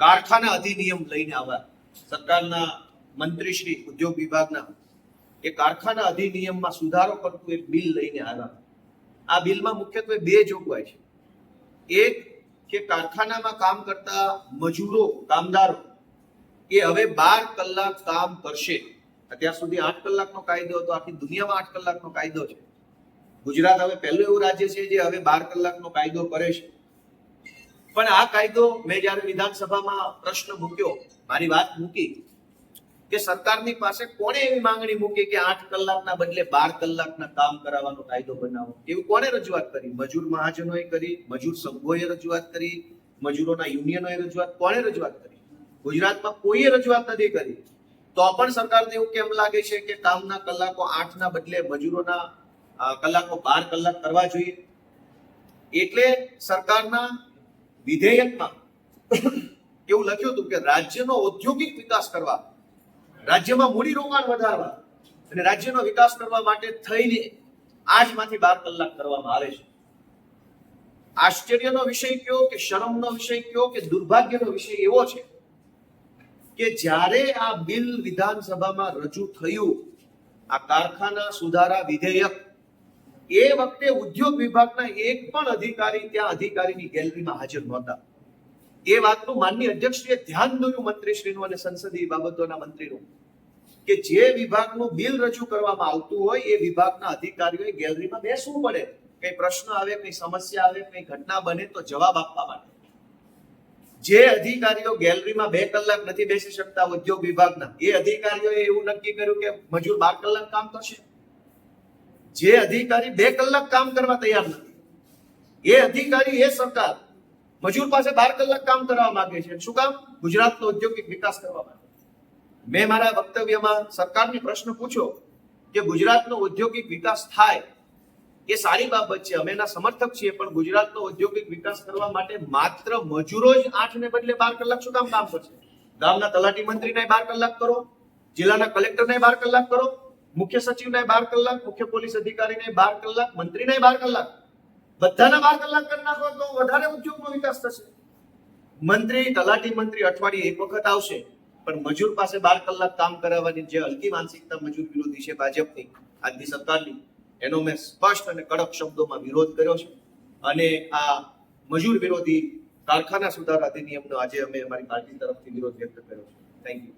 કારખાના અધિનિયમ લઈને આવ્યા સરકારના મંત્રી શ્રી ઉદ્યોગ વિભાગના એ કારખાના અધિનિયમમાં સુધારો કરતું એક બિલ લઈને આવ્યા. આ બિલમાં મુખ્યત્વે બે જોગવાઈ છે. એક કે કારખાનામાં કામ કરતા મજૂરો, કામદારો એ હવે બાર કલાક કામ કરશે. અત્યાર સુધી આઠ કલાકનો કાયદો હતો, આખી દુનિયામાં આઠ કલાકનો કાયદો છે. ગુજરાત હવે પહેલું એવું રાજ્ય છે જે હવે બાર કલાકનો કાયદો કરે છે. પણ આ કાયદો મેં જ્યારે વિધાનસભામાં પ્રશ્ન મૂક્યો, મારી વાત મૂકી કે સરકારની પાસે કોણે એવી માંગણી મૂકી કે આઠ કલાકના બદલે બાર કલાકના કામ કરાવવાનો કાયદો બનાવો? એવું કોણે રજૂઆત કરી? મજૂર મહાજનોએ કરી, મજૂર સંઘોએ રજૂઆત કરી, મજૂરોના યુનિયનોએ રજૂઆત? કોણે રજૂઆત કરી? ગુજરાતમાં કોઈએ રજૂઆત નથી કરી? તો પણ સરકારને એવું કેમ લાગે છે કે કામના કલાકો આઠના બદલે મજૂરોના કલાકો બાર કલાક કરવા જોઈએ? એટલે સરકારના વિધેયકમાં એવું લખ્યું હતું કે રાજ્યનો ઔદ્યોગિક વિકાસ કરવા, રાજ્યમાં મૂડી રોકાણ વધારવા અને રાજ્યનો વિકાસ કરવા માટે થઈને આજમાંથી બાર કલાક કરવામાં આવે છે. આશ્ચર્યનો વિષય કયો કે શરમનો વિષય કયો કે દુર્ભાગ્યનો વિષય એવો છે કે જ્યારે આ બિલ વિધાનસભામાં રજૂ થયું, આ કારખાના સુધારા વિધેયક એ વખતે ઉદ્યોગ વિભાગના એક પણ અધિકારી ત્યાં અધિકારીની ગેલેરીમાં હાજર નહોતા. એ વાતનું માનનીય અધ્યક્ષશ્રીએ ધ્યાન દોર્યું મંત્રીશ્રીનું અને સંસદીય બાબતોના મંત્રીનું કે જે વિભાગનું બિલ રજૂ કરવામાં આવતું હોય એ વિભાગના અધિકારીઓએ ગેલેરીમાં બેસવું પડે. કઈ પ્રશ્ન આવે, કઈ સમસ્યા આવે, કઈ ઘટના બને તો જવાબ આપવા માટે. જે અધિકારીઓ ગેલેરીમાં બે કલાક નથી બેસી શકતા ઉદ્યોગ વિભાગના, એ અધિકારીઓએ એવું નક્કી કર્યું કે મજૂર બાર કલાક કામ કરશે. જે અધિકારી બે કલાક કામ કરવા તૈયાર નથી. એ અધિકારી, એ સરકાર મજૂર પાસે બાર કલાક કામ કરવા માંગે છે. શું કામ? ગુજરાતનો ઔદ્યોગિક વિકાસ કરવા માટે. મેં મારા વક્તવ્યમાં સરકારને પ્રશ્ન પૂછ્યો કે ગુજરાતનો ઔદ્યોગિક વિકાસ થાય એ સારી બાબત છે. અમે એના સમર્થક છીએ, પણ ગુજરાતનો ઔદ્યોગિક વિકાસ કરવા માટે માત્ર મજૂરો જ આઠ ને બદલે બાર કલાક શું કામ કામ કરશે? ગામના તલાટી મંત્રીને બાર કલાક કરો, જિલ્લાના કલેક્ટરને બાર કલાક કરો મુખ્ય સચિવને બાર કલાક, મુખ્ય પોલીસ અધિકારીને બાર કલાક, મંત્રીને બાર કલાક. બધાના બાર કલાક કરી નાખો તો વધારે ઉદ્યોગનો વિકાસ થશે. મંત્રી, તલાટી મંત્રી અઠવાડિયે એક વખત આવશે, પણ મજૂર પાસે બાર કલાક કામ કરાવવાની જે હલકી માનસિકતા મજૂર વિરોધી છે ભાજપની, આજની સરકારની, એનો મેં સ્પષ્ટ અને કડક શબ્દોમાં વિરોધ કર્યો છે. અને આ મજૂર વિરોધી કારખાના સુધારા અધિનિયમનો આજે અમે અમારી પાર્ટી તરફથી વિરોધ વ્યક્ત કર્યો છે. Thank you